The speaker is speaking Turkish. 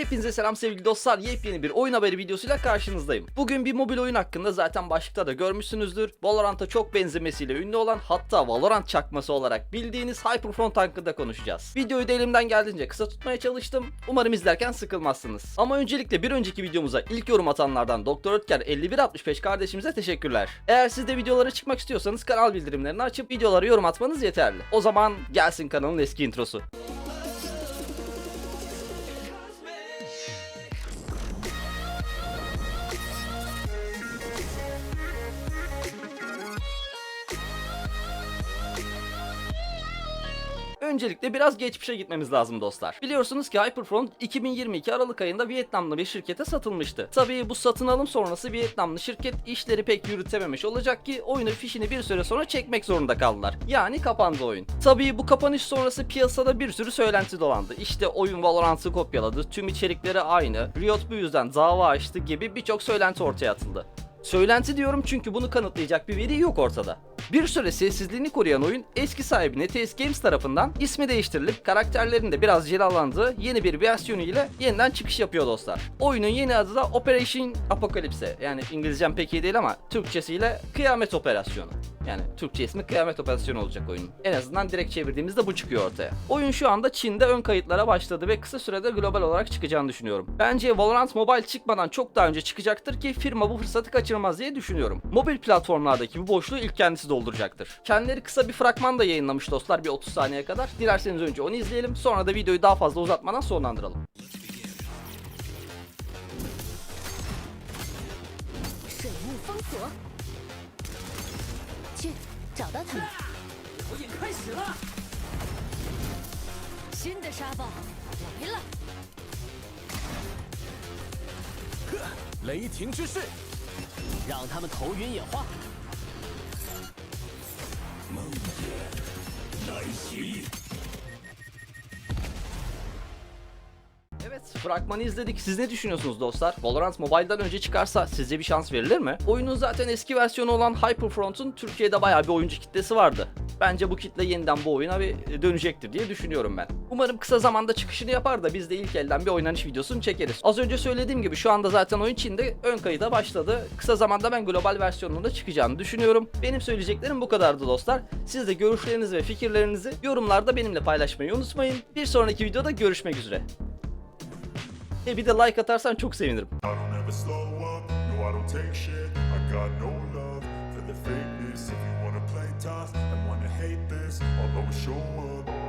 Hepinize selam sevgili dostlar. Yepyeni bir oyun haberi videosuyla karşınızdayım. Bugün bir mobil oyun hakkında zaten başlıkta da görmüşsünüzdür. Valorant'a çok benzemesiyle ünlü olan hatta Valorant çakması olarak bildiğiniz Hyperfront hakkında konuşacağız. Videoyu da elimden geldiğince kısa tutmaya çalıştım. Umarım izlerken sıkılmazsınız. Ama öncelikle bir önceki videomuza ilk yorum atanlardan Doktor Ötker 5165 kardeşimize teşekkürler. Eğer siz de videolara çıkmak istiyorsanız kanal bildirimlerini açıp videolara yorum atmanız yeterli. O zaman gelsin kanalın eski introsu. Öncelikle biraz geçmişe gitmemiz lazım dostlar. Biliyorsunuz ki Hyperfront 2022 Aralık ayında Vietnamlı bir şirkete satılmıştı. Tabii bu satın alım sonrası Vietnamlı şirket işleri pek yürütememiş olacak ki oyunu fişini bir süre sonra çekmek zorunda kaldılar. Yani kapandı oyun. Tabii bu kapanış sonrası piyasada bir sürü söylenti dolandı. İşte oyun Valorant'ı kopyaladı, tüm içerikleri aynı, Riot bu yüzden dava açtı gibi birçok söylenti ortaya atıldı. Söylenti diyorum çünkü bunu kanıtlayacak bir veri yok ortada. Bir süre sessizliğini koruyan oyun eski sahibi NTS Games tarafından ismi değiştirilip karakterlerin de biraz cilalandığı yeni bir versiyonu ile yeniden çıkış yapıyor dostlar. Oyunun yeni adı da Operation Apocalypse yani İngilizcem pek iyi değil ama Türkçesiyle Kıyamet Operasyonu. Yani Türkçe ismi kıyamet operasyonu olacak oyunun. En azından direkt çevirdiğimizde bu çıkıyor ortaya. Oyun şu anda Çin'de ön kayıtlara başladı ve kısa sürede global olarak çıkacağını düşünüyorum. Bence Valorant Mobile çıkmadan çok daha önce çıkacaktır ki firma bu fırsatı kaçırmaz diye düşünüyorum. Mobil platformlardaki bu boşluğu ilk kendisi dolduracaktır. Kendileri kısa bir fragman da yayınlamış dostlar bir 30 saniye kadar. Dilerseniz önce onu izleyelim sonra da videoyu daha fazla uzatmadan sonlandıralım. Şöyle, 去找到他们。表演开始了！新的沙暴来了，雷霆之势，让他们头晕眼花。Evet, fragmanı izledik. Siz ne düşünüyorsunuz dostlar? Valorant Mobile'dan önce çıkarsa sizce bir şans verilir mi? Oyunun zaten eski versiyonu olan Hyperfront'un Türkiye'de bayağı bir oyuncu kitlesi vardı. Bence bu kitle yeniden bu oyuna bir dönecektir diye düşünüyorum ben. Umarım kısa zamanda çıkışını yapar da biz de ilk elden bir oynanış videosunu çekeriz. Az önce söylediğim gibi şu anda zaten oyun Çin'de ön kayıda başladı. Kısa zamanda ben global versiyonunda da çıkacağını düşünüyorum. Benim söyleyeceklerim bu kadardı dostlar. Siz de görüşlerinizi ve fikirlerinizi yorumlarda benimle paylaşmayı unutmayın. Bir sonraki videoda görüşmek üzere. E bir de like atarsan çok sevinirim. I'll always show up